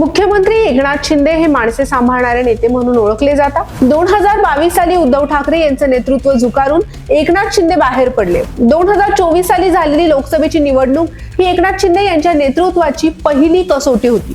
मुख्यमंत्री एकनाथ शिंदे हे माणसे सांभाळणारे नेते म्हणून ओळखले जातात. दोन हजार बावीस साली उद्धव ठाकरे यांचं नेतृत्व झुकारून एकनाथ शिंदे बाहेर पडले. दोन हजार चोवीस साली झालेली लोकसभेची निवडणूक ही एकनाथ शिंदे यांच्या नेतृत्वाची पहिली कसोटी होती.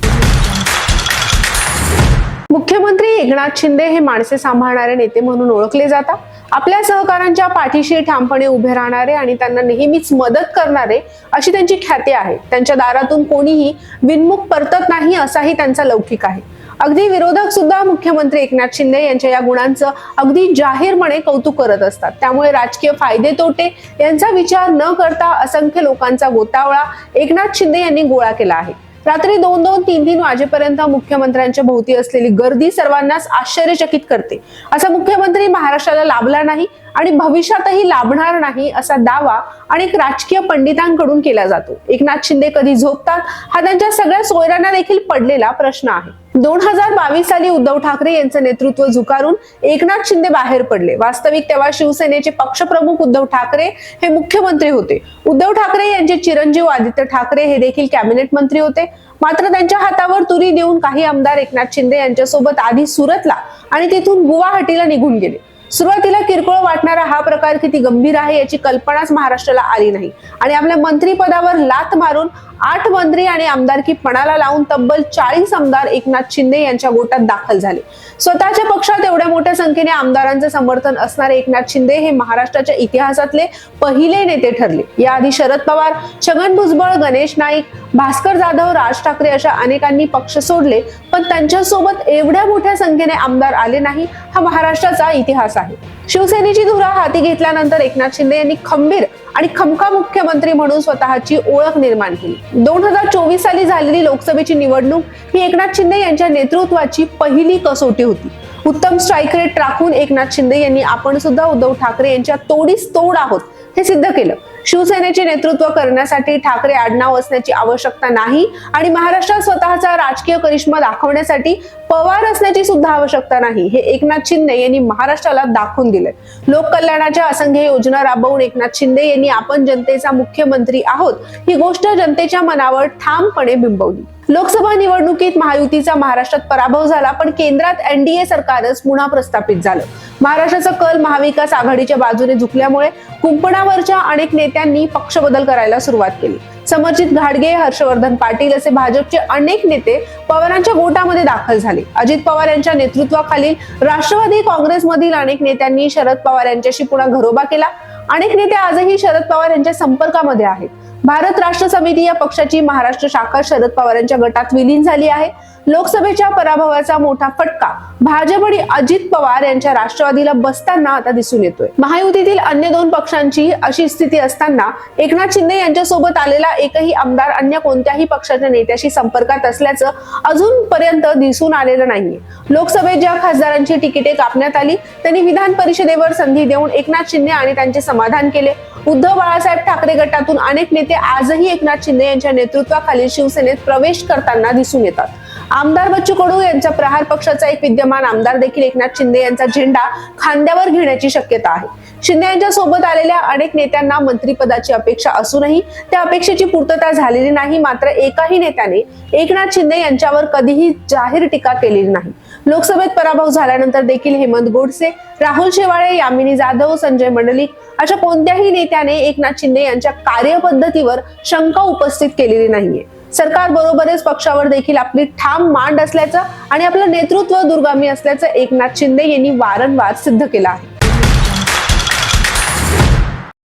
मुख्यमंत्री एकनाथ शिंदे हे माणसे सांभाळणारे नेते म्हणून ओळखले जातात. आपल्या सहकारांच्या पाठीशी ठामपणे उभे राहणारे आणि त्यांना नेहमीच मदत करणारे अशी त्यांची ख्याती आहे. त्यांच्या दारातून कोणीही विनमुख परतत नाही असाही त्यांचा लौकिक आहे. अगदी विरोधक सुद्धा मुख्यमंत्री एकनाथ शिंदे यांच्या या गुणांचं अगदी जाहीरपणे कौतुक करत असतात. त्यामुळे राजकीय फायदे तोटे यांचा विचार न करता असंख्य लोकांचा गोतावळा एकनाथ शिंदे यांनी गोळा केला आहे. रात्री दोन दोन तीन तीन वाजेपर्यंत मुख्यमंत्र्यांच्या भोवती असलेली गर्दी सर्वांनाच आश्चर्यचकित करते. असा मुख्यमंत्री महाराष्ट्राला लाभला नाही आणि भविष्यातही लाभणार नाही असा दावा अनेक राजकीय पंडितांकडून केला जातो. एकनाथ शिंदे कधी झोपतात? हा त्यांच्या सगळ्या सोयऱ्यांना देखील पडलेला प्रश्न आहे. दोन हजार बावीस साली उद्धव ठाकरे यांचं नेतृत्व झुकारून एकनाथ शिंदे बाहेर पडले. वास्तविक तेव्हा शिवसेनेचे पक्षप्रमुख उद्धव ठाकरे हे मुख्यमंत्री होते. उद्धव ठाकरे यांचे चिरंजीव आदित्य ठाकरे हे देखील कॅबिनेट मंत्री होते. मात्र त्यांच्या हातावर तुरी देऊन काही आमदार एकनाथ शिंदे यांच्यासोबत आधी सुरतला आणि तिथून गुवाहाटीला निघून गेले. सुरुवातीला किरकोळ वाटणारा हा प्रकार किती गंभीर आहे याची कल्पनाच महाराष्ट्राला आली नाही. आणि आपल्या मंत्रीपदावर लात मारून आठ मंत्री आणि आमदारकी पणाला लावून तब्बल चाळीस आमदार एकनाथ शिंदे यांच्या गोटात दाखल झाले. स्वतःच्या पक्षात एवढ्या मोठ्या संख्येने आमदारांचे समर्थन असणारे एकनाथ शिंदे हे महाराष्ट्राच्या इतिहासातले पहिले नेते ठरले. याआधी शरद पवार छगन भुजबळ गणेश नाईक भास्कर जाधव राज ठाकरे अशा अनेकांनी पक्ष सोडले पण त्यांच्यासोबत एवढ्या मोठ्या संख्येने आमदार आले नाही हा महाराष्ट्राचा इतिहास आहे. शिवसेनेची धुरा हाती घेतल्यानंतर एकनाथ शिंदे यांनी खंबीर आणि खमका मुख्यमंत्री म्हणून स्वतःची ओळख निर्माण केली. दोन हजार चोवीस साली झालेली लोकसभेची निवडणूक ही एकनाथ शिंदे यांच्या नेतृत्वाची पहिली कसोटी होती. उत्तम स्ट्राईक रेट राखून एकनाथ शिंदे यांनी आपण सुद्धा उद्धव ठाकरे यांच्या तोडीस तोड आहोत. हे सिद्ध केलं. शिवसेनेचे नेतृत्व करण्यासाठी ठाकरे आडनाव असण्याची आवश्यकता नाही आणि महाराष्ट्रात स्वतःचा राजकीय करिश्मा दाखवण्यासाठी पवार असण्याची सुद्धा आवश्यकता नाही. हे एकनाथ शिंदे यांनी महाराष्ट्राला दाखवून दिले लोककल्याणाच्या असंख्य योजना राबवून एकनाथ शिंदे यांनी आपण जनतेचा मुख्यमंत्री आहोत ही गोष्ट जनतेच्या मनावर ठामपणे बिंबवली. लोकसभा निवडणुकीत महायुतीचा महाराष्ट्रात पराभव झाला पण केंद्रात एनडीए सरकारच पुन्हा प्रस्थापित झालं. महाराष्ट्राचा कल महाविकास आघाडीच्या बाजूने झुकल्यामुळे कुंपणावरच्या अनेक नेत्यांनी पक्ष बदल करायला सुरुवात केली. समर्जित घाडगे हर्षवर्धन पाटील असे भाजपचे अनेक नेते पवारांच्या गोटामध्ये दाखल झाले. अजित पवार यांच्या नेतृत्वाखालील राष्ट्रवादी काँग्रेसमधील अनेक नेत्यांनी शरद पवार यांच्याशी पुन्हा घरोबा केला. अनेक नेते आजही शरद पवार यांच्या संपर्कामध्ये आहेत. भारत राष्ट्र समिती या पक्षाची महाराष्ट्र शाखा शरद पवार यांच्या गटात विलीन झाली आहे. लोकसभेच्या पराभवाचा मोठा फटका. भाजप आणि अजित पवार यांच्या राष्ट्रवादीला बसताना आता दिसून येतोय. महायुतीतील अन्य दोन पक्षांची अशी स्थिती असताना एकनाथ शिंदे यांच्यासोबत आलेला एकही आमदार अन्य कोणत्याही पक्षाच्या नेत्याशी संपर्कात असल्याचं अजूनपर्यंत दिसून आलेलं नाहीये. लोकसभेत ज्या खासदारांची तिकिटे कापण्यात आली त्यांनी विधान परिषदेवर संधी देऊन एकनाथ शिंदे आणि त्यांचे समाधान केले. उद्धव बाळासाहेब ठाकरे गटातून अनेक नेते आजही एकनाथ शिंदे यांच्या नेतृत्वाखाली शिवसेनेत प्रवेश करताना दिसून येतात. आमदार बच्चू कडू यांच्या प्रहार पक्षाचा एक विद्यमान आमदार देखील एकनाथ शिंदे यांचा झेंडा खांद्यावर घेण्याची शक्यता आहे. शिंदे यांच्या सोबत आलेल्या अनेक नेत्यांना मंत्रिपदाची अपेक्षा असूनही त्या अपेक्षेची पूर्तता झालेली नाही मात्र एकाही नेत्याने एकनाथ शिंदे यांच्यावर कधीही जाहीर टीका केलेली नाही. लोकसभेत पराभव झाल्यानंतर देखील हेमंत गोडसे राहुल शेवाळे यामिनी जाधव संजय मंडलिक अशा कोणत्याही नेत्याने एकनाथ शिंदे यांच्या कार्यपद्धतीवर शंका उपस्थित केलेली नाहीये. सरकार बरोबरच पक्षावर देखील आपली ठाम मांड असल्याचं आणि आपलं नेतृत्व दुर्गामी असल्याचं एकनाथ शिंदे यांनी वारंवार सिद्ध केलं आहे.